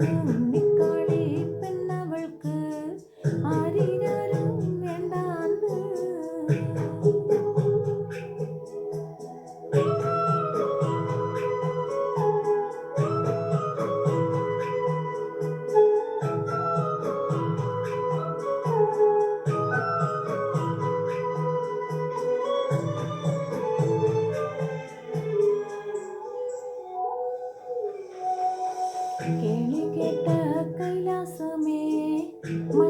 Mm-hmm. uma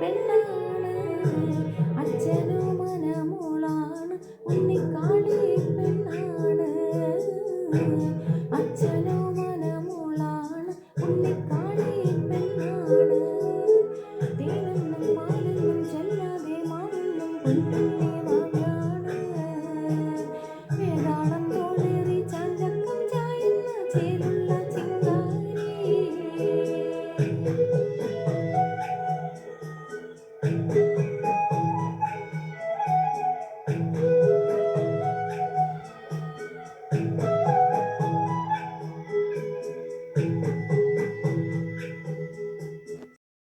പെണ്ണാണ്. അച്ഛനോ മനമോളാണ്. ഉണ്ണിക്കാളി പെണ്ണാണ്. അച്ഛൻ